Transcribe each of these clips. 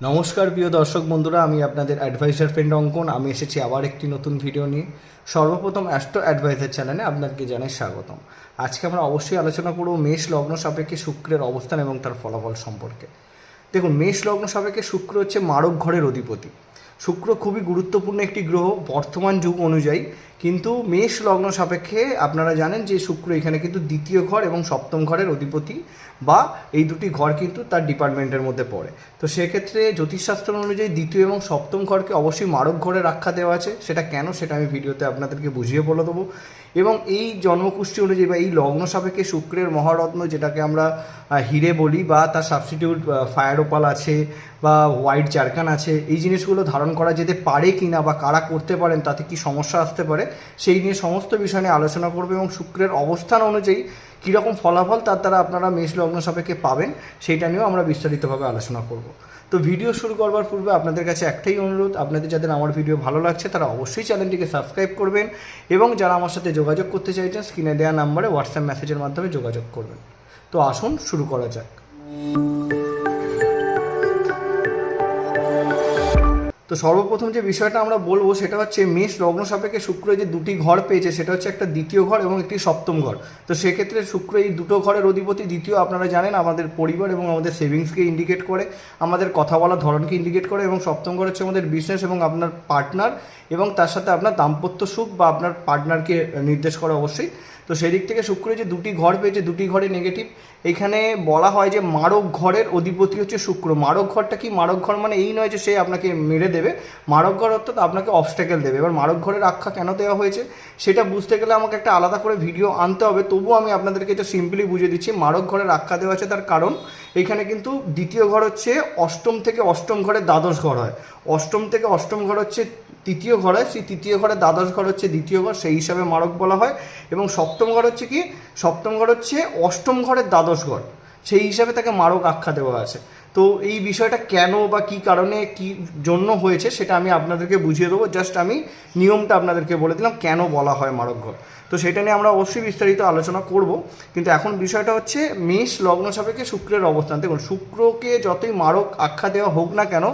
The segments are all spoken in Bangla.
নমস্কার, প্রিয় দর্শক বন্ধুরা, আমি আপনাদের অ্যাডভাইসার ফ্রেন্ড অঙ্কন। আমি এসেছি আবার একটি নতুন ভিডিও নিয়ে। সর্বপ্রথম অ্যাস্ট্রো অ্যাডভাইসার চ্যানেলে আপনাকে জানাই স্বাগতম। আজকে আমরা অবশ্যই আলোচনা করব মেষ লগ্ন সাপেক্ষে শুক্রের অবস্থান এবং তার ফলাফল সম্পর্কে। দেখুন, মেষ লগ্ন সাপেক্ষে শুক্র হচ্ছে মারক ঘরের অধিপতি। শুক্র খুবই গুরুত্বপূর্ণ একটি গ্রহ বর্তমান যুগ অনুযায়ী। কিন্তু মেষ লগ্ন সাপেক্ষে আপনারা জানেন যে শুক্র এখানে কিন্তু দ্বিতীয় ঘর এবং সপ্তম ঘরের অধিপতি বা এই দুটি ঘর কিন্তু তার ডিপার্টমেন্টের মধ্যে পড়ে। তো সেক্ষেত্রে জ্যোতিষশাস্ত্র অনুযায়ী দ্বিতীয় এবং সপ্তম ঘরকে অবশ্যই মারক ঘরে রাখা দেওয়া আছে। সেটা কেন সেটা আমি ভিডিওতে আপনাদেরকে বুঝিয়ে বলে দেবো। এবং এই জন্মকুষ্ঠী অনুযায়ী বা এই লগ্ন সাপেক্ষে শুক্রের মহারত্ন যেটাকে আমরা হিরে বলি বা তার সাবস্টিটিউট ফায়ারোপাল আছে বা হোয়াইট চারকান আছে, এই জিনিসগুলো ধারণ করা যেতে পারে কি না বা কারা করতে পারেন, তাতে কি সমস্যা আসতে পারে, সেই নিয়ে সমস্ত বিষয় নিয়ে আলোচনা করবে এবং শুক্রের অবস্থান অনুযায়ী কীরকম ফলাফল তার দ্বারা আপনারা মেষ লগ্ন সাপেক্ষে পাবেন, সেইটা নিয়েও আমরা বিস্তারিতভাবে আলোচনা করব। তো ভিডিও শুরু করবার পূর্বে আপনাদের কাছে একটাই অনুরোধ, আপনাদের যাদের আমার ভিডিও ভালো লাগছে তারা অবশ্যই চ্যানেলটিকে সাবস্ক্রাইব করবেন এবং যারা আমার সাথে যোগাযোগ করতে চাইছেন, স্ক্রিনে দেওয়া নাম্বারে হোয়াটসঅ্যাপ মেসেজের মাধ্যমে যোগাযোগ করবেন। তো আসুন, শুরু করা যাক। তো সর্বপ্রথম যে বিষয়টা আমরা বলব সেটা হচ্ছে মেষ লগ্ন সাপেক্ষে শুক্র যে দুটি ঘর পেয়েছে, সেটা হচ্ছে একটা দ্বিতীয় ঘর এবং একটি সপ্তম ঘর। তো সেক্ষেত্রে শুক্র এই দুটো ঘরের অধিপতি দ্বিতীয় আপনারা জানেন, আমাদের পরিবার এবং আমাদের সেভিংসকে ইন্ডিকেট করে, আমাদের কথা বলার ধরনকে ইন্ডিকেট করে এবং সপ্তম ঘর হচ্ছে আমাদের বিজনেস এবং আপনার পার্টনার এবং তার সাথে আপনার দাম্পত্য সুখ বা আপনার পার্টনারকে নির্দেশ করে অবশ্যই। তো সেই দিক থেকে শুক্র যে দুটি ঘর পেয়েছে, দুটি ঘরে নেগেটিভ এখানে বলা হয় যে মারক ঘরের অধিপতি হচ্ছে শুক্র। মারক ঘরটা কি? মারক ঘর মানে এই নয় যে সে আপনাকে মেরে দেবে। মারক ঘর অর্থাৎ আপনাকে অবস্টেকেল দেবে। এবার মারক ঘরের আখ্যা কেন দেওয়া হয়েছে, সেটা বুঝতে গেলে আমাকে একটা আলাদা করে ভিডিও আনতে হবে। তবুও আমি আপনাদেরকে এটা সিম্পলি বুঝিয়ে দিচ্ছি। মারক ঘরের আখ্যা দেওয়া আছে তার কারণ এখানে কিন্তু দ্বিতীয় ঘর হচ্ছে অষ্টম থেকে অষ্টম ঘরে দ্বাদশ ঘর হয়। অষ্টম থেকে অষ্টম ঘর হচ্ছে তৃতীয় ঘর হয় সেই তৃতীয় ঘরে দ্বাদশ ঘর হচ্ছে দ্বিতীয় ঘর, সেই হিসাবে মারক বলা হয়। এবং সপ্তম ঘর হচ্ছে কি? সপ্তম ঘর হচ্ছে অষ্টম ঘরের দ্বাদশ ঘর। সেই হিসাবে তাকে মারক আখ্যা দেওয়া আছে। তো এই বিষয়টা কেন বা কি কারণে, কি জন্য হয়েছে সেটা আমি আপনাদেরকে বুঝিয়ে দেবো। জাস্ট আমি নিয়মটা আপনাদেরকে বলে দিলাম, কেন বলা হয় মারক ঘর তো সেটা নিয়ে আমরা অবশ্যই বিস্তারিত আলোচনা করব। কিন্তু এখন বিষয়টা হচ্ছে, মেষ লগ্ন সাপেক্ষে শুক্রের অবস্থান। দেখুন, শুক্রকে যতই মারক আখ্যা দেওয়া হোক না কেন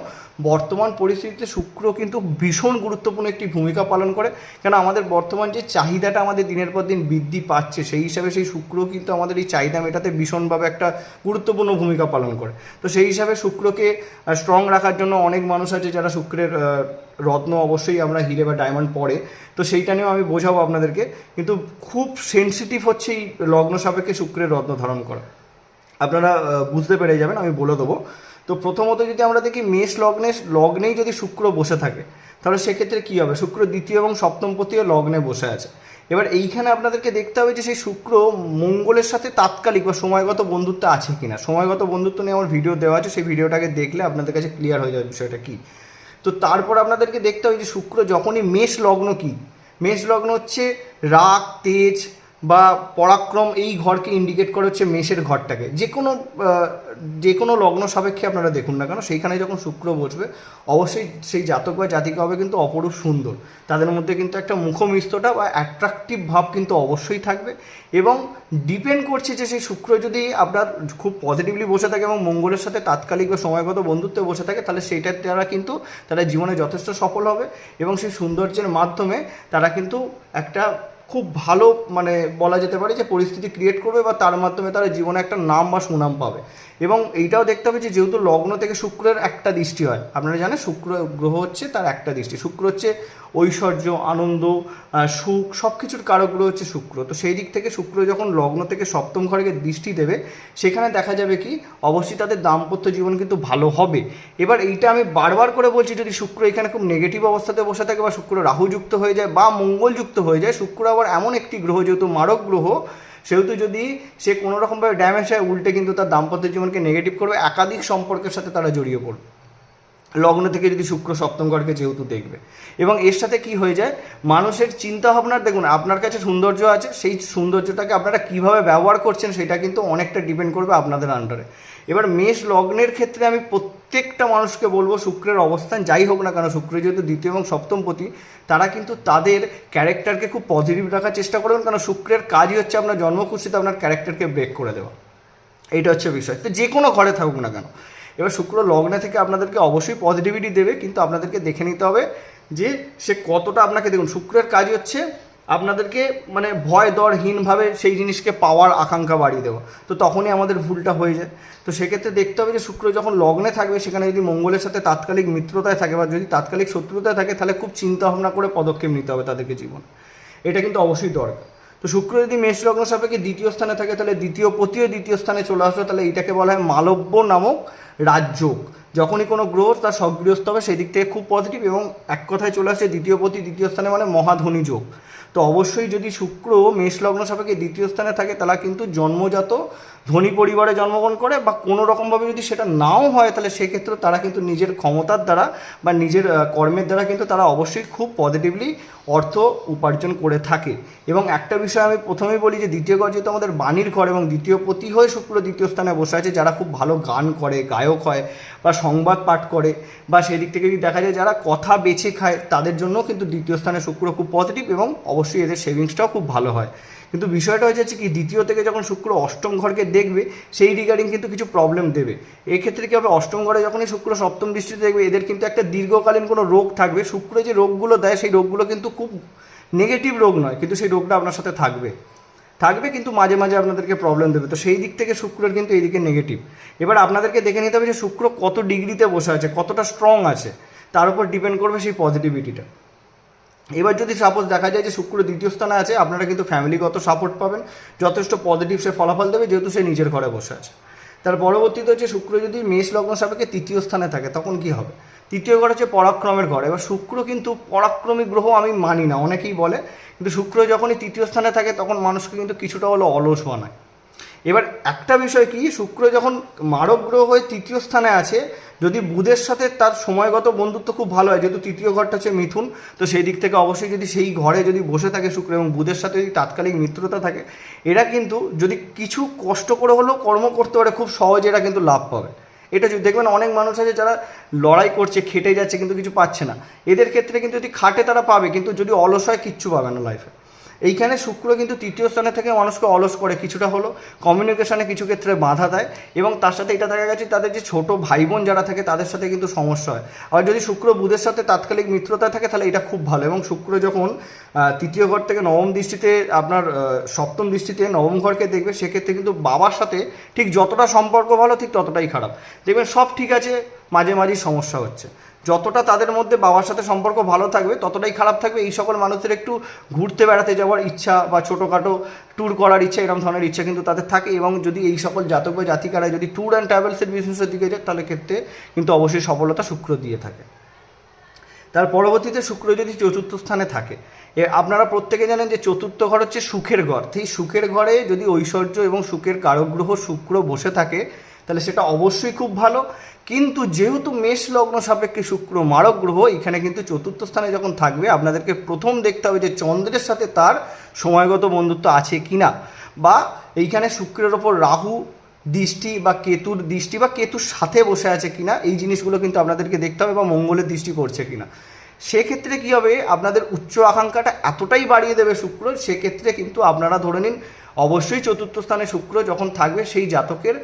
বর্তমান পরিস্থিতিতে শুক্র কিন্তু ভীষণ গুরুত্বপূর্ণ একটি ভূমিকা পালন করে। কেন আমাদের বর্তমান যে চাহিদাটা আমাদের দিনের পর দিন বৃদ্ধি পাচ্ছে, সেই হিসাবে সেই শুক্র কিন্তু আমাদের এই চাহিদা মেটাতে ভীষণভাবে একটা গুরুত্বপূর্ণ ভূমিকা পালন করে। তো সেই হিসাবে শুক্রকে স্ট্রং রাখার জন্য অনেক মানুষ আছে যারা শুক্রের রত্ন অবশ্যই আমরা হিরে বা ডায়মন্ড পরে। তো সেইটা নিয়েও আমি বোঝাবো আপনাদেরকে। কিন্তু খুব সেনসিটিভ হচ্ছে এই লগ্ন সাপেক্ষে শুক্রের রত্ন ধারণ করা। আপনারা বুঝতে পেরে যাবেন, আমি বলে দেবো। তো প্রথমত যদি আমরা দেখি মেষ লগ্নে, লগ্নেই যদি শুক্র বসে থাকে, তাহলে সেক্ষেত্রে কী হবে? শুক্র দ্বিতীয় এবং সপ্তম পতিও লগ্নে বসে আছে। এবার এইখানে আপনাদেরকে দেখতে হবে যে সেই শুক্র মঙ্গলের সাথে তাৎকালিক বা সময়গত বন্ধুত্ব আছে কি না সময়গত বন্ধুত্ব নিয়ে আমার ভিডিও দেওয়া আছে, সেই ভিডিওটাকে দেখলে আপনাদের কাছে ক্লিয়ার হয়ে যাবে বিষয়টা কী। তো তারপর আপনাদেরকে দেখতে হবে যে শুক্র যখনই মেষ লগ্ন কি? মেষ লগ্ন হচ্ছে রাগ, তেজ বা পরাক্রম এই ঘরকে ইন্ডিকেট করে হচ্ছে মেষের ঘরটাকে। যে কোনো যে কোনো লগ্ন সাপেক্ষে আপনারা দেখুন না কেন, সেইখানে যখন শুক্র বসবে, অবশ্যই সেই জাতক বা জাতিকা হবে কিন্তু অপরূপ সুন্দর। তাদের মধ্যে কিন্তু একটা মুখমিস্তটা বা অ্যাট্রাকটিভ ভাব কিন্তু অবশ্যই থাকবে এবং ডিপেন্ড করছে যে সেই শুক্র যদি আপনার খুব পজিটিভলি বসে থাকে এবং মঙ্গলের সাথে তাৎকালিক বা সময়গত বন্ধুত্বে বসে থাকে, তাহলে সেইটার দ্বারা কিন্তু তারা জীবনে যথেষ্ট সফল হবে এবং সেই সৌন্দর্যের মাধ্যমে তারা কিন্তু একটা খুব ভালো মানে বলা যেতে পারে যে পরিস্থিতি ক্রিয়েট করবে বা তার মাধ্যমে তারা জীবনে একটা নাম বা সুনাম পাবে। এবং এইটাও দেখতে হবে যে যেহেতু লগ্ন থেকে শুক্রের একটা দৃষ্টি হয়, আপনারা জানেন শুক্র গ্রহ হচ্ছে তার একটা দৃষ্টি। শুক্র হচ্ছে ঐশ্বর্য, আনন্দ সুখ সব কিছুর কারকগুলো হচ্ছে শুক্র। তো সেই দিক থেকে শুক্র যখন লগ্ন থেকে সপ্তম ঘরে দৃষ্টি দেবে, সেখানে দেখা যাবে কি, অবশ্যই তাদের দাম্পত্য জীবন কিন্তু ভালো হবে। এবার এইটা আমি বারবার করে বলছি, যদি শুক্র এখানে খুব নেগেটিভ অবস্থাতে বসে থাকে বা শুক্র রাহুযুক্ত হয়ে যায় বা মঙ্গলযুক্ত হয়ে যায়, শুক্র আবার এমন একটি গ্রহ, যেহেতু মারক গ্রহ সেহেতু যদি সে কোনো রকমভাবে ড্যামেজ হয়, উল্টে কিন্তু তার দাম্পত্য জীবনকে নেগেটিভ করবে। একাধিক সম্পর্কের সাথে তারা জড়িয়ে পড়বে। লগ্ন থেকে যদি শুক্র সপ্তম ঘরকে যেহেতু দেখবে। এবং এর সাথে কি হয়ে যায়? মানুষের চিন্তা ভাবনার দেখুন, আপনার কাছে সৌন্দর্য আছে, সেই সৌন্দর্যটাকে আপনারা কীভাবে ব্যবহার করছেন, সেটা কিন্তু অনেকটা ডিপেন্ড করবে আপনাদের আন্ডারে এবার মেষ লগ্নের ক্ষেত্রে আমি প্রত্যেকটা মানুষকে বলব শুক্রের অবস্থান যাই হোক না কেন, শুক্র যেহেতু দ্বিতীয় এবং সপ্তমপতি তারা কিন্তু তাদের ক্যারেক্টারকে খুব পজিটিভ রাখার চেষ্টা করবেন কারণ শুক্রের কাজই হচ্ছে আপনার জন্মকুষ্ঠিতে আপনার ক্যারেক্টারকে ব্রেক করে দেওয়া। এইটা হচ্ছে বিষয়। তো যে কোনো ঘরে থাকুক না কেন। এবার শুক্র লগ্নে থেকে আপনাদেরকে অবশ্যই পজিটিভিটি দেবে, কিন্তু আপনাদেরকে দেখে নিতে হবে যে সে কতটা আপনাকে দেখুন, শুক্রের কাজ হচ্ছে আপনাদেরকে মানে ভয়, দরহীনভাবে সেই জিনিসকে পাওয়ার আকাঙ্ক্ষা বাড়িয়ে দেওয়া তো তখনই আমাদের ভুলটা হয়ে যায়। তো সেক্ষেত্রে দেখতে হবে যে শুক্র যখন লগ্নে থাকবে, সেখানে যদি মঙ্গলের সাথে তাৎকালিক মিত্রতায় থাকে বা যদি তাৎকালিক শত্রুতায় থাকে, তাহলে খুব চিন্তা ভাবনা করে পদক্ষেপ নিতে হবে তাদেরকে জীবন। এটা কিন্তু অবশ্যই দরকার। তো শুক্র যদি মেষ লগ্ন সাপেক্ষে দ্বিতীয় স্থানে থাকে, তাহলে দ্বিতীয় পতিও দ্বিতীয় স্থানে চলে আসবে। তাহলে এটাকে বলা হয় মালব্য নামক রাজযোগ। যখনই কোনো গ্রহ তার সগৃহস্থ হবে সেই দিক থেকে খুব পজিটিভ এবং এক কথায় চলে আসছে দ্বিতীয় পতি, দ্বিতীয় স্থানে মানে মহাধনী যোগ। তো অবশ্যই যদি শুক্র মেষ লগ্ন সাপেক্ষে দ্বিতীয় স্থানে থাকে তারা কিন্তু জন্মজাত ধনী পরিবারে জন্মগ্রহণ করে বা কোনো রকমভাবে যদি সেটা নাও হয়, তাহলে সেক্ষেত্রে তারা কিন্তু নিজের ক্ষমতার দ্বারা বা নিজের কর্মের দ্বারা কিন্তু তারা অবশ্যই খুব পজিটিভলি অর্থ উপার্জন করে থাকে। এবং একটা বিষয় আমি প্রথমেই বলি যে, দ্বিতীয় ঘর যেহেতু আমাদের বাণীর ঘর এবং দ্বিতীয় পতি হয়ে শুক্র দ্বিতীয় স্থানে বসে আছে, যারা খুব ভালো গান করে, গায়ক হয় বা সংবাদ পাঠ করে বা সেই দিক থেকে যদি দেখা যায় যারা কথা বেছে খায়, তাদের জন্য কিন্তু দ্বিতীয় স্থানে শুক্র খুব পজিটিভ এবং অবশ্যই এদের সেভিংসটাও খুব ভালো হয়। কিন্তু বিষয়টা হচ্ছে কি, দ্বিতীয় থেকে যখন শুক্র অষ্টম ঘরকে দেখবে, সেই রিগার্ডিং কিন্তু কিছু প্রবলেম দেবে। এক্ষেত্রে কি হবে, অষ্টম ঘরে যখনই শুক্র সপ্তম দৃষ্টিতে দেখবে, এদের কিন্তু একটা দীর্ঘকালীন কোনো রোগ থাকবে। শুক্র যে রোগগুলো দেয়, সেই রোগগুলো কিন্তু খুব নেগেটিভ রোগ নয়, কিন্তু সেই রোগটা আপনার সাথে থাকবে। থাকবে কিন্তু মাঝে মাঝে আপনাদেরকে প্রবলেম দেবে। তো সেই দিক থেকে শুক্রের কিন্তু এইদিকে নেগেটিভ এবার আপনাদেরকে দেখে নিতে হবে যে শুক্র কত ডিগ্রিতে বসে আছে, কতটা স্ট্রং আছে। তার উপর ডিপেন্ড করবে সেই পজিটিভিটিটা এবার যদি সাপোজ দেখা যায় যে শুক্র দ্বিতীয় স্থানে আছে, আপনারা কিন্তু ফ্যামিলিগত সাপোর্ট পাবেন। যথেষ্ট পজিটিভ সে ফলাফল দেবে, যেহেতু সে নিজের ঘরে বসে আছে। তার পরবর্তীতে হচ্ছে শুক্র যদি মেষ লগ্ন সাপেক্ষে তৃতীয় স্থানে থাকে, তখন কি হবে? তৃতীয় ঘর হচ্ছে পরাক্রমের ঘর। এবার শুক্র কিন্তু পরাক্রমী গ্রহ আমি মানি না, অনেকেই বলে। কিন্তু শুক্র যখনই তৃতীয় স্থানে থাকে, তখন মানুষকে কিন্তু কিছুটা হলো অলস বানায় এবার একটা বিষয় কি, শুক্র যখন মারক গ্রহ হয়ে তৃতীয় স্থানে আছে, যদি বুধের সাথে তার সময়গত বন্ধুত্ব খুব ভালো হয়, যেহেতু তৃতীয় ঘরটা হচ্ছে মিথুন, তো সেই দিক থেকে অবশ্যই যদি সেই ঘরে যদি বসে থাকে শুক্র এবং বুধের সাথে যদি তাৎকালিক মিত্রতা থাকে, এরা কিন্তু যদি কিছু কষ্ট করে হলেও কর্ম করতে পারে, খুব সহজে এরা কিন্তু লাভ পাবে। এটা যদি দেখবেন, অনেক মানুষ আছে যারা লড়াই করছে, খেটে যাচ্ছে, কিন্তু কিছু পাচ্ছে না। এদের ক্ষেত্রে কিন্তু যদি খাটে তারা পাবে, কিন্তু যদি অলস হয়, কিচ্ছু পাবে না লাইফে এইখানে শুক্র কিন্তু তৃতীয় স্থানে থেকে মানুষকে অলস করে, কিছুটা হলো কমিউনিকেশনে কিছু ক্ষেত্রে বাধা দেয় এবং তার সাথে এটা দেখা গেছে তাদের যে ছোট ভাই বোন যারা থাকে তাদের সাথে কিন্তু সমস্যা হয়। আর যদি শুক্র বুধের সাথে তাৎকালিক মিত্রতা থাকে তাহলে এটা খুব ভালো এবং শুক্র যখন তৃতীয় ঘর থেকে নবম দৃষ্টিতে আপনার সপ্তম দৃষ্টিতে নবম ঘরকে দেখবে সেক্ষেত্রে কিন্তু বাবার সাথে ঠিক যতটা সম্পর্ক ভালো ঠিক ততটাই খারাপ। দেখবেন সব ঠিক আছে, মাঝে মাঝেই সমস্যা হচ্ছে। যতটা তাদের মধ্যে বাবার সাথে সম্পর্ক ভালো থাকবে, ততটাই খারাপ থাকবে। এই সকল মানুষের একটু ঘুরতে বেড়াতে যাওয়ার ইচ্ছা বা ছোটোখাটো ট্যুর করার ইচ্ছা, এরকম ধরনের ইচ্ছা কিন্তু তাদের থাকে এবং যদি এই সকল জাতক বা জাতিকারা যদি ট্যুর অ্যান্ড ট্রাভেলসের বিজনেসের দিকে যায়, তাহলে ক্ষেত্রে কিন্তু অবশ্যই সফলতা শুক্র দিয়ে থাকে। তার পরবর্তীতে শুক্র যদি চতুর্থ স্থানে থাকে আপনারা প্রত্যেকে জানেন যে চতুর্থ ঘর হচ্ছে সুখের ঘর। সেই সুখের ঘরে যদি ঐশ্বর্য এবং সুখের কারগ্রহ শুক্র বসে থাকে, তাহলে সেটা অবশ্যই খুব ভালো। কিন্তু যেহেতু মেষ লগ্ন সাপেক্ষে শুক্র মারক গ্রহ, এখানে কিন্তু চতুর্থ স্থানে যখন থাকবে, আপনাদেরকে প্রথম দেখতে হবে যে চন্দ্রের সাথে তার সময়গত বন্ধুত্ব আছে কি না বা এইখানে শুক্রের ওপর রাহু দৃষ্টি বা কেতুর দৃষ্টি বা কেতুর সাথে বসে আছে কিনা, এই জিনিসগুলো কিন্তু আপনাদেরকে দেখতে হবে বা মঙ্গলের দৃষ্টি করছে কিনা। সেক্ষেত্রে কী হবে? আপনাদের উচ্চ আকাঙ্ক্ষাটা এতটাই বাড়িয়ে দেবে শুক্র, সেক্ষেত্রে কিন্তু আপনারা ধরে নিন, অবশ্যই চতুর্থ স্থানে শুক্র যখন থাকবে, সেই জাতকের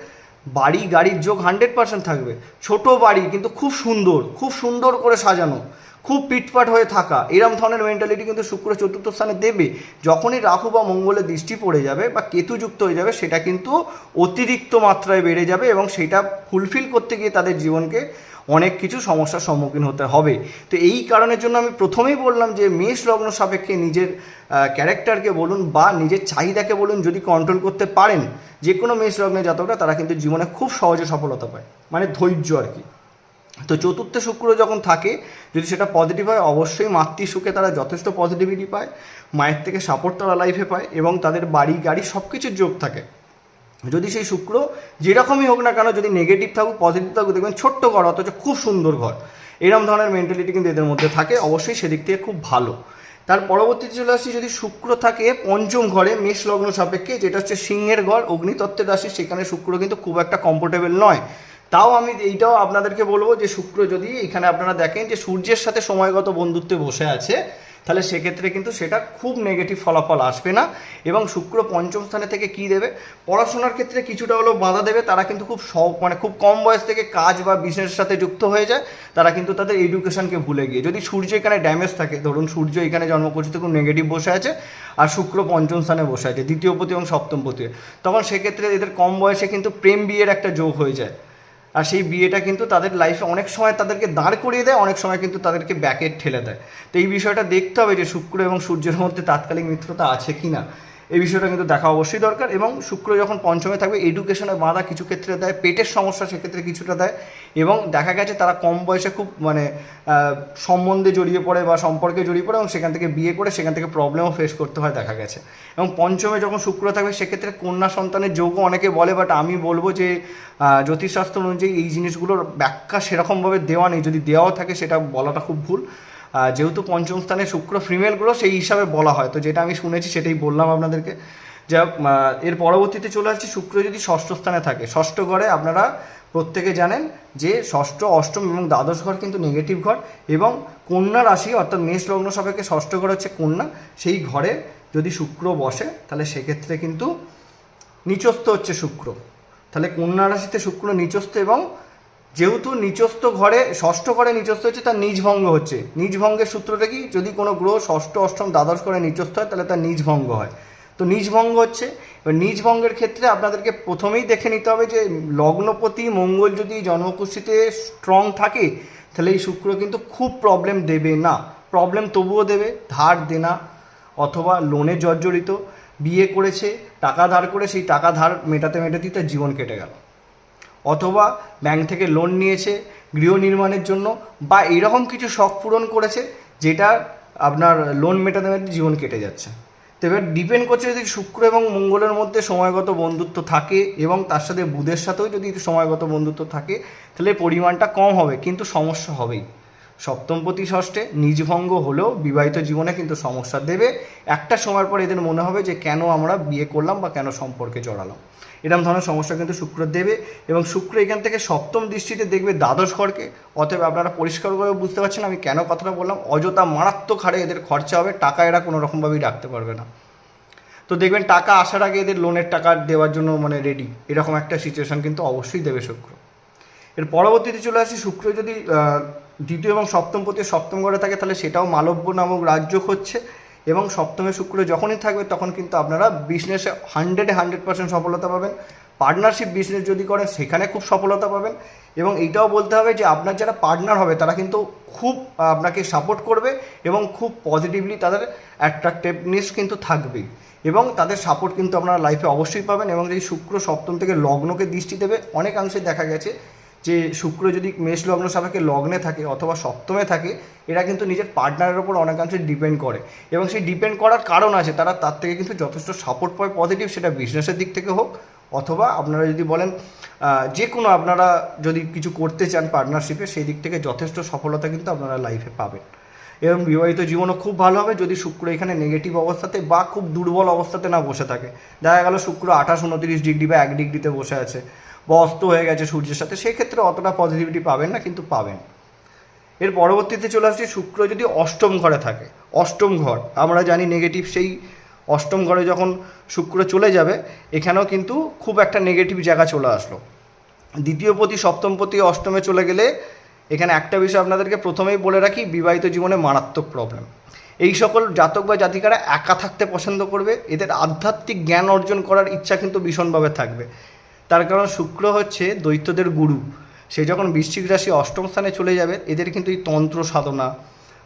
বাড়ি গাড়ির যোগ হান্ড্রেড পার্সেন্ট থাকবে। ছোট বাড়ি, কিন্তু খুব সুন্দর খুব সুন্দর করে সাজানো, খুব পিটপাট হয়ে থাকা। এরম ধরনের মেন্টালিটি কিন্তু শুক্র চতুর্থ স্থানে দেবে। যখনই রাহু বা মঙ্গলের দৃষ্টি পড়ে যাবে বা কেতুযুক্ত হয়ে যাবে, সেটা কিন্তু অতিরিক্ত মাত্রায় বেড়ে যাবে এবং সেটা ফুলফিল করতে গিয়ে তাদের জীবনকে অনেক কিছু সমস্যার সম্মুখীন হতে হবে। তো এই কারণের জন্য আমি প্রথমেই বললাম যে মেষ লগ্ন সাপেক্ষে নিজের ক্যারেক্টারকে বলুন বা নিজের চাহিদাকে বলুন যদি কন্ট্রোল করতে পারেন যে কোনো মেষ লগ্নের জাতকরা, তারা কিন্তু জীবনে খুব সহজে সফলতা পায়। মানে ধৈর্য আর কি। তো চতুর্থ শুক্র যখন থাকে, যদি সেটা পজিটিভ হয়, অবশ্যই মাতৃ সুখে তারা যথেষ্ট পজিটিভিটি পায়, মায়ের থেকে সাপোর্ট তারা লাইফে পায় এবং তাদের বাড়ি গাড়ি সব কিছুর যোগ থাকে। যদি সেই শুক্র যেরকমই হোক না কেন যদি নেগেটিভ থাকুক পজিটিভ থাকুক, দেখবেন ছোট্ট ঘর, অথচ খুব সুন্দর ঘর। এরম ধরনের মেন্টালিটি কিন্তু এদের মধ্যে থাকে, অবশ্যই সেদিক থেকে খুব ভালো। তার পরবর্তীতে চলে আসছি, যদি শুক্র থাকে পঞ্চম ঘরে মেষ লগ্ন সাপেক্ষে, যেটা হচ্ছে সিংহের ঘর, অগ্নিতত্ত্বের রাশি, সেখানে শুক্র কিন্তু খুব একটা কমফোর্টেবল নয়। তাও আমি এইটাও আপনাদেরকে বলব যে শুক্র যদি এখানে আপনারা দেখেন যে সূর্যের সাথে সময়গত বন্ধুত্বে বসে আছে তাহলে সেক্ষেত্রে কিন্তু সেটা খুব নেগেটিভ ফলাফল আসবে না। এবং শুক্র পঞ্চম স্থানে থেকে কি দেবে? পড়াশোনার ক্ষেত্রে কিছুটা হলেও বাধা দেবে। তারা কিন্তু খুব মানে খুব কম বয়স থেকে কাজ বা বিজনেসের সাথে যুক্ত হয়ে যায়। তারা কিন্তু তাদের এডুকেশনকে ভুলে গিয়ে, যদি সূর্য এখানে ড্যামেজ থাকে, ধরুন সূর্য এখানে জন্মকুষ্ঠিতে খুব নেগেটিভ বসে আছে আর শুক্র পঞ্চম স্থানে বসে আছে, দ্বিতীয় পতি এবং সপ্তম পতি। তখন সেক্ষেত্রে এদের কম বয়সে কিন্তু প্রেম বিয়ের একটা যোগ হয়ে যায়। আর সেই বিয়েটা কিন্তু তাদের লাইফে অনেক সময় তাদেরকে দাঁড় করিয়ে দেয়, অনেক সময় কিন্তু তাদেরকে ব্যাকেট ঠেলে দেয়। তো এই বিষয়টা দেখতে হবে যে শুক্র এবং সূর্যের মধ্যে তাৎকালিক মিত্রতা আছে কি না এই বিষয়টা কিন্তু দেখা অবশ্যই দরকার এবং শুক্র যখন পঞ্চমে থাকবে এডুকেশনে বাধা কিছু ক্ষেত্রে দেয়, পেটের সমস্যা সেক্ষেত্রে কিছুটা দেয় এবং দেখা গেছে তারা কম বয়সে খুব মানে সম্বন্ধে জড়িয়ে পড়ে বা সম্পর্কে জড়িয়ে পড়ে এবং সেখান থেকে বিয়ে করে সেখান থেকে প্রবলেমও ফেস করতে হয় দেখা গেছে। এবং পঞ্চমে যখন শুক্র থাকবে সেক্ষেত্রে কন্যা সন্তানের যোগও অনেকে বলে বাট আমি বলব যে জ্যোতিষশাস্ত্র অনুযায়ী এই জিনিসগুলোর ব্যাখ্যা সেরকমভাবে দেওয়া নেই। যদি দেওয়াও থাকে সেটা বলাটা খুব ভুল। যেহেতু পঞ্চম স্থানে শুক্র ফিমেলগুলো সেই হিসাবে বলা হয়। তো যেটা আমি শুনেছি, সেটাই বললাম আপনাদেরকে। যা এর পরবর্তীতে চলে আসছি, শুক্র যদি ষষ্ঠ স্থানে থাকে। ষষ্ঠ ঘরে আপনারা প্রত্যেকে জানেন যে ষষ্ঠ, অষ্টম এবং দ্বাদশ ঘর কিন্তু নেগেটিভ ঘর এবং কন্যা রাশি, অর্থাৎ মেষ লগ্ন সাপেক্ষে ষষ্ঠ ঘর হচ্ছে কন্যা। সেই ঘরে যদি শুক্র বসে, তাহলে সেক্ষেত্রে কিন্তু নিচস্থ হচ্ছে শুক্র। তাহলে কন্যা রাশিতে শুক্র নিচস্থ এবং যেহেতু নিচস্থ ঘরে, ষষ্ঠ ঘরে নিচস্থ হচ্ছে, তার নিজ ভঙ্গ হচ্ছে। নিজ ভঙ্গের সূত্রটা কি? যদি কোনো গ্রহ ষষ্ঠ, অষ্টম, দ্বাদশ ঘরে নিচস্থ হয়, তাহলে তার নিজ ভঙ্গ হয়। তো নিজ ভঙ্গ হচ্ছে, এবার নিজ ভঙ্গের ক্ষেত্রে আপনাদেরকে প্রথমেই দেখে নিতে হবে যে লগ্নপতি, মঙ্গল যদি জন্মকুষ্ঠিতে স্ট্রং থাকে, তাহলে এই শুক্র কিন্তু খুব প্রবলেম দেবে না। প্রবলেম তবুও দেবে, ধার দেনা অথবা লোনে জর্জরিত, বিয়ে করেছে, টাকা ধার করে সেই টাকা ধার মেটাতে মেটাতেই তার জীবন কেটে গেল। অথবা ব্যাংক থেকে লোন নিয়েছে, গৃহ নির্মাণের জন্য, বা এরকম কিছু শখ পূরণ করেছে, যেটা আপনার লোন মেটাতে মেটাতে জীবন কেটে যাচ্ছে। তো এবার ডিপেন্ড করছে যদি শুক্র এবং মঙ্গলের মধ্যে সময়গত বন্ধুত্ব থাকে, এবং তার সাথে বুধের সাথেও যদি সময়গত বন্ধুত্ব থাকে, তাহলে পরিমাণটা কম হবে, কিন্তু সমস্যা হবেই। সপ্তমপতি ষষ্ঠে নিজভঙ্গ হলেও বিবাহিত জীবনে কিন্তু সমস্যা দেবে। একটা সময়ের পর এদের মনে হবে যে কেন আমরা বিয়ে করলাম বা কেন সম্পর্কে জড়ালাম। এরকম ধরনের সমস্যা কিন্তু শুক্র দেবে এবং শুক্র এখান থেকে সপ্তম দৃষ্টিতে দেখবে দ্বাদশ ঘরকে অতএব আপনারা পরিষ্কারভাবে বুঝতে পারছেন আমি কেন কথাটা বললাম। অযথা মারাত্মক হারে এদের খরচা হবে, টাকা এরা কোনো রকমভাবেই রাখতে পারবে না। তো দেখবেন টাকা আসার আগে এদের লোনের টাকা দেওয়ার জন্য মানে রেডি এরকম একটা সিচুয়েশন কিন্তু অবশ্যই দেবে শুক্র। এর পরবর্তীতে চলে আসি, শুক্র যদি দ্বিতীয় এবং সপ্তম প্রতি সপ্তম ঘরে থাকে, তাহলে সেটাও মালব্য নামক রাজ্য হচ্ছে এবং সপ্তমে শুক্র যখনই থাকবে, তখন কিন্তু আপনারা বিজনেসে হান্ড্রেডে হান্ড্রেড পার্সেন্ট সফলতা পাবেন। পার্টনারশিপ বিজনেস যদি করেন, সেখানে খুব সফলতা পাবেন। এবং এইটাও বলতে হবে যে, আপনার যারা পার্টনার হবে, তারা কিন্তু খুব আপনাকে সাপোর্ট করবে এবং খুব পজিটিভলি তাদের অ্যাট্রাকটিভনেস কিন্তু থাকবেই এবং তাদের সাপোর্ট কিন্তু আপনারা লাইফে অবশ্যই পাবেন এবং এই শুক্র সপ্তম থেকে লগ্নকে দৃষ্টি দেবে, অনেকাংশে দেখা গেছে যে শুক্র যদি মেষ লগ্ন সাপেক্ষে লগ্নে থাকে অথবা সপ্তমে থাকে, এরা কিন্তু নিজের পার্টনারের ওপর অনেকাংশে ডিপেন্ড করে। এবং সেই ডিপেন্ড করার কারণ আছে, তারা তার থেকে কিন্তু যথেষ্ট সাপোর্ট পায় পজিটিভ সেটা বিজনেসের দিক থেকে হোক, অথবা আপনারা যদি বলেন যে কোনো আপনারা যদি কিছু করতে চান পার্টনারশিপে সেই দিক থেকে যথেষ্ট সফলতা কিন্তু আপনারা লাইফে পাবেন। এবং বিবাহিত জীবনও খুব ভালো হবে, যদি শুক্র এখানে নেগেটিভ অবস্থাতে বা খুব দুর্বল অবস্থাতে না বসে থাকে। দেখা গেল শুক্র আঠাশ, উনত্রিশ ডিগ্রি বা এক ডিগ্রিতে বসে আছে। বা অস্ত হয়ে গেছে সূর্যের সাথে সেই ক্ষেত্রে অতটা পজিটিভিটি পাবেন না, কিন্তু পাবেন। এর পরবর্তীতে চলে আসছে শুক্র যদি অষ্টম ঘরে থাকে, অষ্টম ঘর, আমরা জানি নেগেটিভ সেই অষ্টম ঘরে যখন শুক্র চলে যাবে, এখানেও কিন্তু খুব একটা নেগেটিভ জায়গা চলে আসলো। দ্বিতীয় পতি, সপ্তম পতি, অষ্টমে চলে গেলে, এখানে একটা বিষয় আপনাদেরকে প্রথমেই বলে রাখি, বিবাহিত জীবনে মারাত্মক প্রবলেম এই সকল জাতক বা জাতিকারা একা থাকতে পছন্দ করবে, এদের আধ্যাত্মিক জ্ঞান অর্জন করার ইচ্ছা কিন্তু ভীষণভাবে থাকবে। তার কারণ শুক্র হচ্ছে দৈত্যদের গুরু। সে যখন বৃশ্চিক রাশি অষ্টম স্থানে চলে যাবে, এদের কিন্তু এই তন্ত্র সাধনা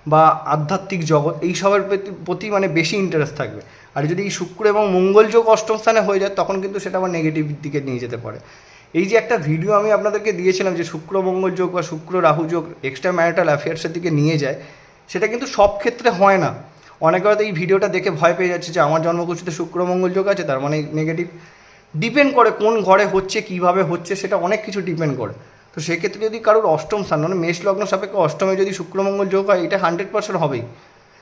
বা আধ্যাত্মিক জগৎ এইসবের প্রতি- মানে বেশি ইন্টারেস্ট থাকবে। আর যদি এই শুক্র এবং মঙ্গল যোগ অষ্টম স্থানে হয়ে যায়, তখন কিন্তু সেটা আবার নেগেটিভ দিকে নিয়ে যেতে পারে। এই যে একটা ভিডিও আমি আপনাদেরকে দিয়েছিলাম যে শুক্র মঙ্গল যোগ বা শুক্র রাহু যোগ এক্সট্রা ম্যারিটাল অ্যাফেয়ার্সের দিকে নিয়ে যায়, সেটা কিন্তু সব ক্ষেত্রে হয় না। অনেকে হয়তো এই ভিডিওটা দেখে ভয় পেয়ে যাচ্ছে যে, আমার জন্মকুষ্ঠিতে শুক্র মঙ্গল যোগ আছে, তার মানে নেগেটিভ ডিপেন্ড করে কোন ঘরে হচ্ছে, কীভাবে হচ্ছে, সেটা অনেক কিছু ডিপেন্ড করে। তো সেক্ষেত্রে যদি কারোর অষ্টম স্থান মানে মেষ লগ্ন সাপেক্ষে অষ্টমে যদি শুক্রমঙ্গল যোগ হয়, এটা হান্ড্রেড পার্সেন্ট হবেই।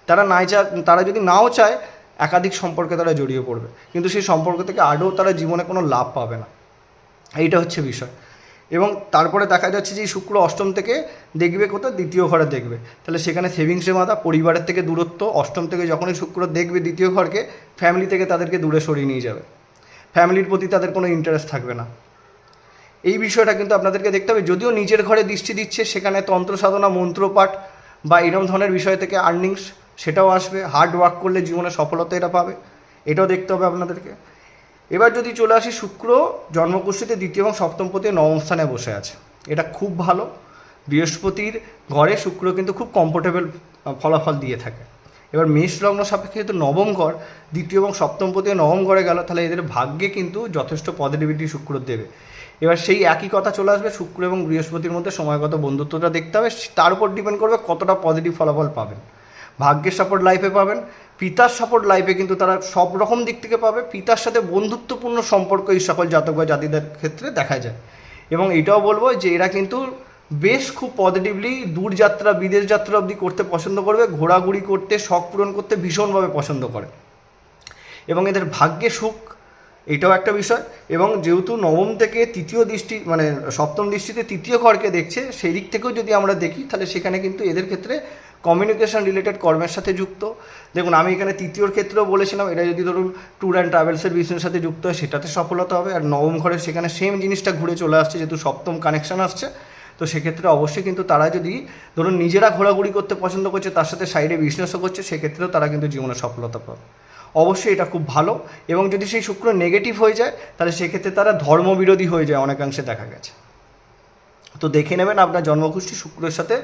তারা নাই চা, তারা যদি নাও চায়, একাধিক সম্পর্কে তারা জড়িয়ে পড়বে। কিন্তু সেই সম্পর্ক থেকে আদৌ তারা জীবনে কোনো লাভ পাবে না। এইটা হচ্ছে বিষয়। এবং তারপরে দেখা যাচ্ছে যে, শুক্র অষ্টম থেকে দেখবে কোথাও দ্বিতীয় ঘরে দেখবে। তাহলে সেখানে সেভিংসে মাথা পরিবারের থেকে দূরত্ব, অষ্টম থেকে যখনই শুক্র দেখবে দ্বিতীয় ঘরকে ফ্যামিলি থেকে তাদেরকে দূরে সরিয়ে নিয়ে যাবে। ফ্যামিলির প্রতি তাদের কোনো ইন্টারেস্ট থাকবে না। এই বিষয়টা কিন্তু আপনাদেরকে দেখতে হবে। যদিও নিজের ঘরে দৃষ্টি দিচ্ছে, সেখানে তন্ত্র সাধনা মন্ত্রপাঠ বা এরম ধরনের বিষয় থেকে আর্নিংস সেটাও আসবে। হার্ড ওয়ার্ক করলে জীবনে সফলতা এটা পাবে। এটাও দেখতে হবে আপনাদেরকে। এবার যদি চলে আসি, শুক্র জন্মকুষ্ঠিতে দ্বিতীয় এবং সপ্তম পতি নবম স্থানে বসে আছে। এটা খুব ভালো। বৃহস্পতির ঘরে শুক্র কিন্তু খুব কমফোর্টেবল ফলাফল দিয়ে থাকে। এবার মেষ লগ্ন সাপেক্ষে যেহেতু নবম ঘর, দ্বিতীয় এবং সপ্তম পতি নবম ঘরে গেল, তাহলে এদের ভাগ্যে কিন্তু যথেষ্ট পজিটিভিটি শুক্র দেবে। এবার সেই একই কথা চলে আসবে, শুক্র এবং বৃহস্পতির মধ্যে সময়গত বন্ধুত্বটা দেখতে হবে, তার উপর ডিপেন্ড করবে কতটা পজিটিভ ফলাফল পাবেন। ভাগ্যের সাপোর্ট লাইফে পাবেন, পিতার সাপোর্ট লাইফে কিন্তু তারা সব রকম দিক থেকে পাবে, পিতার সাথে বন্ধুত্বপূর্ণ সম্পর্ক এই সকল জাতক বা জাতিদের ক্ষেত্রে দেখা যায়। এবং এটাও বলব যে এরা কিন্তু বেশ খুব পজিটিভলি দূরযাত্রা বিদেশ যাত্রা অবধি করতে পছন্দ করবে, ঘোরাঘুরি করতে, শখ পূরণ করতে ভীষণভাবে পছন্দ করে। এবং এদের ভাগ্যে সুখ, এটাও একটা বিষয়। এবং যেহেতু নবম থেকে তৃতীয় দৃষ্টি মানে সপ্তম দৃষ্টিতে তৃতীয় ঘরকে দেখছে, সেই দিক থেকেও যদি আমরা দেখি, তাহলে সেখানে কিন্তু এদের ক্ষেত্রে কমিউনিকেশন রিলেটেড কর্মের সাথে যুক্ত। দেখুন, আমি এখানে তৃতীয়র ক্ষেত্রেও বলেছিলাম, এটা যদি ধরুন ট্যুর অ্যান্ড ট্রাভেলসের বিজনেসের সাথে যুক্ত হয়, সেটাতে সফলতা হবে। আর নবম ঘরে সেখানে সেম জিনিসটা ঘুরে চলে আসছে, যেহেতু সপ্তম কানেকশান আসছে। তো সেক্ষেত্রে অবশ্যই কিন্তু তারা যদি ধরুন নিজেরা ঘোরাঘুরি করতে পছন্দ করছে, তার সাথে সাইডে বিজনেসও করছে, সেক্ষেত্রেও তারা কিন্তু জীবনে সফলতা পাবে। অবশ্যই এটা খুব ভালো এবং যদি সেই শুক্র নেগেটিভ হয়ে যায়, তাহলে সেক্ষেত্রে তারা ধর্মবিরোধী হয়ে যায় অনেকাংশে দেখা গেছে। তো দেখে নেবেন আপনার জন্মগোষ্ঠী শুক্রের সাথে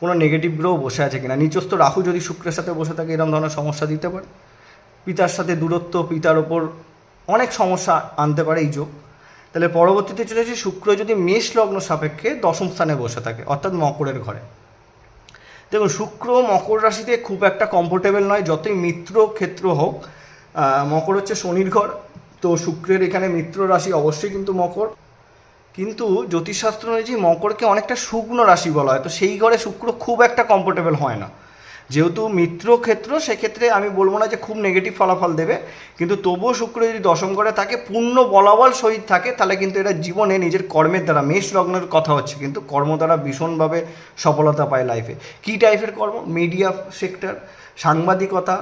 কোনো নেগেটিভ গ্রহ বসে আছে কিনা। নিচস্থ রাহু যদি শুক্রের সাথে বসে থাকে এরকম ধরনের সমস্যা দিতে পারে। পিতার সাথে দূরত্ব, পিতার ওপর অনেক সমস্যা আনতে পারে এই যোগ। তাহলে পরবর্তীতে চলে আসে শুক্র যদি মেষ লগ্ন সাপেক্ষে দশম স্থানে বসে থাকে, অর্থাৎ মকরের ঘরে। দেখুন, শুক্র মকর রাশিতে খুব একটা কমফোর্টেবল নয়, যতই মিত্র ক্ষেত্র হোক মকর হচ্ছে শনির ঘর, তো শুক্রের এখানে মিত্র রাশি অবশ্যই কিন্তু মকর। কিন্তু জ্যোতিষশাস্ত্র অনুযায়ী মকরকে অনেকটা শুকনো রাশি বলা হয়, তো সেই ঘরে শুক্র খুব একটা কমফোর্টেবল হয় না। যেহেতু মিত্র ক্ষেত্র, সেক্ষেত্রে আমি বলব না যে খুব নেগেটিভ ফলাফল দেবে, কিন্তু তবুও শুক্র যদি দশম ঘরে থাকে, পূর্ণ বলাবল সহিত থাকে, তাহলে কিন্তু এটা জীবনে নিজের কর্মের দ্বারা, মেষ লগ্নের কথা হচ্ছে, কিন্তু কর্ম দ্বারা ভীষণভাবে সফলতা পায় লাইফে কী টাইপের কর্ম? মিডিয়া সেক্টর সাংবাদিকতা,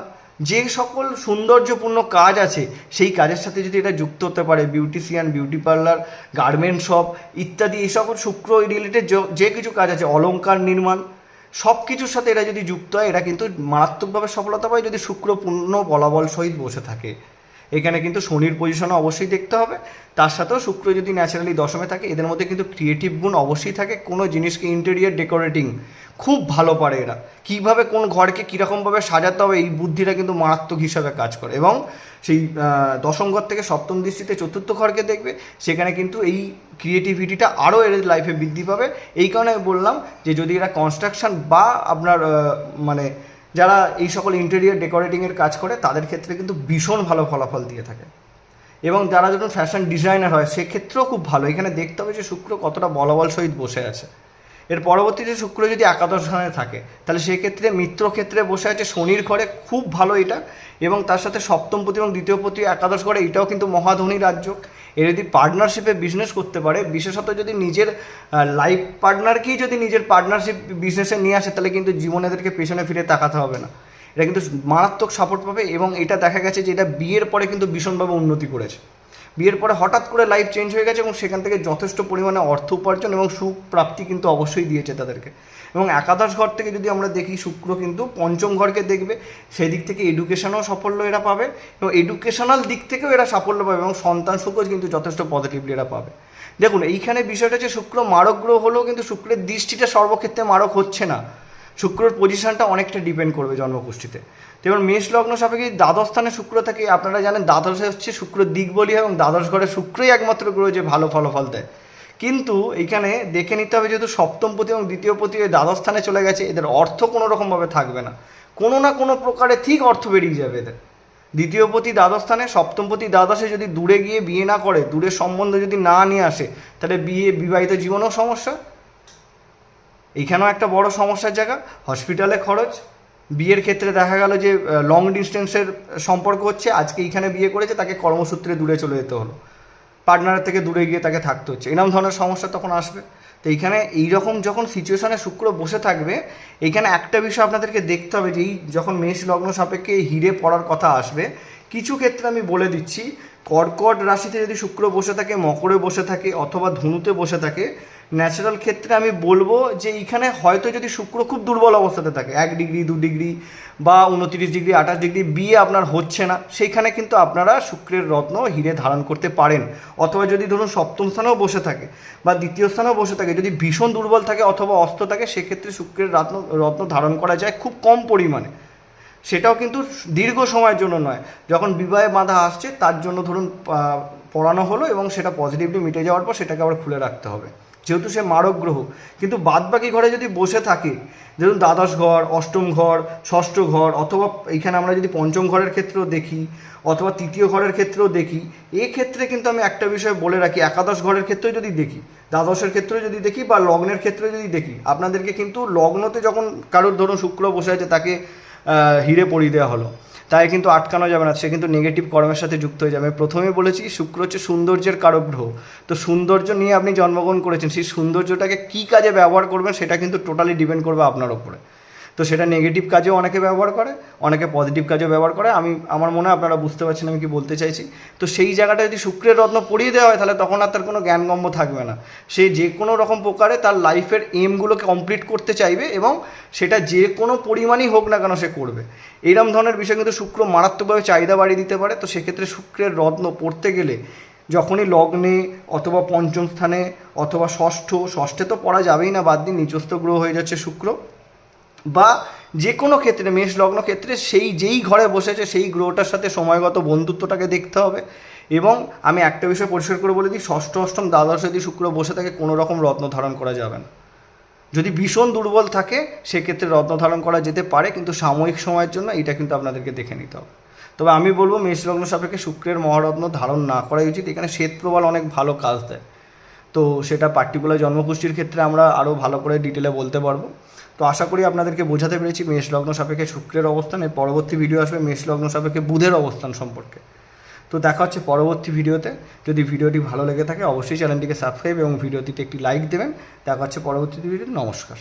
যে সকল সৌন্দর্যপূর্ণ কাজ আছে, সেই কাজের সাথে যদি এটা যুক্ত হতে পারে beautician beauty parlour garment shop ইত্যাদি, এই সকল শুক্র রিলেটেড যে কিছু কাজ আছে অলঙ্কার নির্মাণ সব কিছুর সাথে এরা যদি যুক্ত হয়, এরা কিন্তু মারাত্মকভাবে সফলতা পায়। যদি শুক্র পূর্ণ বলাবল সহিত বসে থাকে এখানে কিন্তু শনির পজিশনও অবশ্যই দেখতে হবে। তার সাথেও শুক্র যদি ন্যাচারালি দশমে থাকে, এদের মধ্যে কিন্তু ক্রিয়েটিভ গুণ অবশ্যই থাকে। কোনো জিনিসকে ইন্টেরিয়ার ডেকোরেটিং খুব ভালো পারে এরা। কীভাবে কোন ঘরকে কীরকমভাবে সাজাতে হবে, এই বুদ্ধিটা কিন্তু মারাত্মক হিসাবে কাজ করে। এবং সেই দশম ঘর থেকে সপ্তম দৃষ্টিতে চতুর্থ ঘরকে দেখবে, সেখানে কিন্তু এই ক্রিয়েটিভিটিটা আরও এর লাইফে বৃদ্ধি পাবে। এই কারণে আমি বললাম যে, যদি এরা কনস্ট্রাকশন বা আপনার মানে যারা এই সকল ইন্টেরিয়ার ডেকোরেটিংয়ের কাজ করে, তাদের ক্ষেত্রে কিন্তু ভীষণ ভালো ফলাফল দিয়ে থাকে। এবং যারা যখন ফ্যাশন ডিজাইনার হয়, সেক্ষেত্রেও খুব ভালো। এখানে দেখতে হবে যে শুক্র কতটা বলবল সহিত বসে আছে। এর পরবর্তীতে শুক্র যদি একাদশ স্থানে থাকে, তাহলে সেক্ষেত্রে মিত্র ক্ষেত্রে বসে আছে শনির ঘরে, খুব ভালো এটা। এবং তার সাথে সপ্তম পতি এবং দ্বিতীয় পতি একাদশ ঘরে, এটাও কিন্তু মহাধনী রাজ্য। এ যদি পার্টনারশিপে বিজনেস করতে পারে, বিশেষত যদি নিজের লাইফ পার্টনারকেই যদি নিজের পার্টনারশিপ বিজনেসে নিয়ে আসে, তাহলে কিন্তু জীবনে এদেরকে পেছনে ফিরে তাকাতে হবে না। এটা কিন্তু মারাত্মক সাপোর্ট পাবে এবং এটা দেখা গেছে যে এটা বিয়ের পরে কিন্তু ভীষণভাবে উন্নতি করেছে। বিয়ের পরে হঠাৎ করে লাইফ চেঞ্জ হয়ে গেছে এবং সেখান থেকে যথেষ্ট পরিমাণে অর্থ উপার্জন এবং সুখ প্রাপ্তি কিন্তু অবশ্যই দিয়েছে তাদেরকে। এবং একাদশ ঘর থেকে যদি আমরা দেখি, শুক্র কিন্তু পঞ্চম ঘরকে দেখবে। সেই দিক থেকে এডুকেশনও সাফল্য এরা পাবে এবং এডুকেশনাল দিক থেকেও এরা সাফল্য পাবে এবং সন্তান সুখও কিন্তু যথেষ্ট পজিটিভলি এরা পাবে। দেখুন, এইখানে বিষয়টা হচ্ছে শুক্র মারক গ্রহ হলেও কিন্তু শুক্রের দৃষ্টিটা সর্বক্ষেত্রে মারক হচ্ছে না। শুক্রের পজিশনটা অনেকটা ডিপেন্ড করবে জন্মকুষ্ঠিতে তো এবার মেষ লগ্ন সাপেক্ষে দ্বাদশ স্থানে শুক্র থাকে, আপনারা জানেন দ্বাদশে হচ্ছে শুক্র দিক বলি এবং দ্বাদশ ঘরে শুক্রই একমাত্র গ্রহ যে ভালো ফলাফল দেয়। কিন্তু এখানে দেখে নিতে হবে যেহেতু সপ্তম পতি এবং দ্বিতীয় পতি ওই দ্বাদশ স্থানে চলে গেছে, এদের অর্থ কোনো রকমভাবে থাকবে না। কোনো না কোনো প্রকারে ঠিক অর্থ বেরিয়ে যাবে এদের। দ্বিতীয় পতি দ্বাদশ স্থানে, সপ্তম পতি দ্বাদশে যদি দূরে গিয়ে বিয়ে না করে, দূরের সম্বন্ধ যদি না নিয়ে আসে, তাহলে বিয়ে বিবাহিত জীবনেও সমস্যা এইখানেও একটা বড় সমস্যার জায়গা হসপিটালে খরচ। বিয়ের ক্ষেত্রে দেখা গেল যে লং ডিস্টেন্সের সম্পর্ক হচ্ছে, আজকে এইখানে বিয়ে করেছে, তাকে কর্মসূত্রে দূরে চলে যেতে হলো। পার্টনারের থেকে দূরে গিয়ে তাকে থাকতে হচ্ছে। এরকম ধরনের সমস্যা তখন আসবে। তো এইখানে এইরকম যখন সিচুয়েশনে শুক্র বসে থাকবে এইখানে একটা বিষয় আপনাদেরকে দেখতে হবে যে, এই যখন মেষ লগ্ন সাপেক্ষে হিরে পড়ার কথা আসবে, কিছু ক্ষেত্রে আমি বলে দিচ্ছি কর্কট রাশিতে যদি শুক্র বসে থাকে, মকরে বসে থাকে অথবা ধনুতে বসে থাকে ন্যাচারাল ক্ষেত্রে আমি বলব যে এইখানে হয়তো যদি শুক্র খুব দুর্বল অবস্থাতে থাকে, এক ডিগ্রি, দু ডিগ্রি বা উনত্রিশ ডিগ্রি, আঠাশ ডিগ্রি বিয়ে আপনার হচ্ছে না, সেইখানে কিন্তু আপনারা শুক্রের রত্ন হিরে ধারণ করতে পারেন। অথবা যদি ধরুন সপ্তম স্থানেও বসে থাকে বা দ্বিতীয় স্থানেও বসে থাকে, যদি ভীষণ দুর্বল থাকে অথবা অস্ত থাকে, সেক্ষেত্রে শুক্রের রত্ন রত্ন ধারণ করা যায় খুব কম পরিমাণে। সেটাও কিন্তু দীর্ঘ সময়ের জন্য নয়। যখন বিবাহে বাধা আসছে, তার জন্য ধরুন পড়ানো হলো এবং সেটা পজিটিভলি মিটে যাওয়ার পর সেটাকে আবার খুলে রাখতে হবে। যেহেতু সে মারক গ্রহ, কিন্তু বাদবাকি ঘরে যদি বসে থাকে, ধরুন দ্বাদশ ঘর, অষ্টম ঘর, ষষ্ঠ ঘর, অথবা এইখানে আমরা যদি পঞ্চম ঘরের ক্ষেত্রেও দেখি, অথবা তৃতীয় ঘরের ক্ষেত্রেও দেখি ক্ষেত্রে কিন্তু আমি একটা বিষয় বলে রাখি, একাদশ ঘরের ক্ষেত্রেও যদি দেখি, দ্বাদশের ক্ষেত্রে যদি দেখি বা লগ্নের ক্ষেত্রে যদি দেখি, আপনাদেরকে কিন্তু লগ্নতে যখন কারোর ধরুন শুক্র বসে আছে, তাকে হিরে পড়িয়ে দেওয়া হলো। তাই কিন্তু আটকানো যাবে না, সে কিন্তু নেগেটিভ কর্মের সাথে যুক্ত হয়ে যাবে। প্রথমে বলেছি শুক্র হচ্ছে সৌন্দর্যের কারক গ্রহ। তো সৌন্দর্য নিয়ে আপনি জন্মগ্রহণ করেছেন, সেই সৌন্দর্যটাকে কী কাজে ব্যবহার করবেন সেটা কিন্তু টোটালি ডিপেন্ড করবে আপনার ওপরে তো সেটা নেগেটিভ কাজেও অনেকে ব্যবহার করে, অনেকে পজিটিভ কাজেও ব্যবহার করে। আমি, আমার মনে হয় আপনারা বুঝতে পারছেন আমি কি বলতে চাইছি। তো সেই জায়গাটা যদি শুক্রের রত্ন পড়িয়ে দেওয়া হয়, তাহলে তখন আর তার কোনো জ্ঞানগম্য থাকবে না। সে যে কোনো রকম প্রকারে তার লাইফের এমগুলোকে কমপ্লিট করতে চাইবে এবং সেটা যে কোনো পরিমাণই হোক না কেন সে করবে। এইরকম ধরনের বিষয় কিন্তু শুক্র মারাত্মকভাবে চাহিদা বাড়িয়ে দিতে পারে। তো সেক্ষেত্রে শুক্রের রত্ন পড়তে গেলে যখনই লগ্নে অথবা পঞ্চম স্থানে অথবা ষষ্ঠ, ষষ্ঠে তো পড়া যাবেই না, বাদ দিন নিচস্থ গ্রহ হয়ে যাচ্ছে শুক্র। বা যে কোনো ক্ষেত্রে, মেষ লগ্ন ক্ষেত্রে সেই যেই ঘরে বসেছে, সেই গ্রহটার সাথে সময়গত বন্ধুত্বটাকে দেখতে হবে। এবং আমি একটা বিষয় পরিষ্কার করে বলে দিই, ষষ্ঠ, অষ্টম, দ্বাদশ যদি শুক্র বসে থাকে কোনো রকম রত্ন ধারণ করা যাবে না। যদি ভীষণ দুর্বল থাকে, সেক্ষেত্রে রত্ন ধারণ করা যেতে পারে, কিন্তু সাময়িক সময়ের জন্য এটা কিন্তু আপনাদেরকে দেখে নিতে হবে। তবে আমি বলব, মেষ লগ্ন সাপেক্ষে শুক্রের মহারত্ন ধারণ না করাই উচিত। এখানে শ্বেত প্রবাল অনেক ভালো কাজ দেয়। তো সেটা পার্টিকুলার জন্মপুষ্টির ক্ষেত্রে আমরা আরও ভালো করে ডিটেলে বলতে পারব। তো আশা করি আপনাদেরকে বোঝাতে পেরেছি মেষ লগ্ন সাপেক্ষে শুক্রের অবস্থান এর পরবর্তী ভিডিও আসবে মেষ লগ্ন সাপেক্ষে বুধের অবস্থান সম্পর্কে। তো দেখা হচ্ছে পরবর্তী ভিডিওতে যদি ভিডিওটি ভালো লেগে থাকে, অবশ্যই চ্যানেলটিকে সাবস্ক্রাইব এবং ভিডিওটিতে একটি লাইক দেবেন। দেখা হচ্ছে পরবর্তী ভিডিওতে নমস্কার।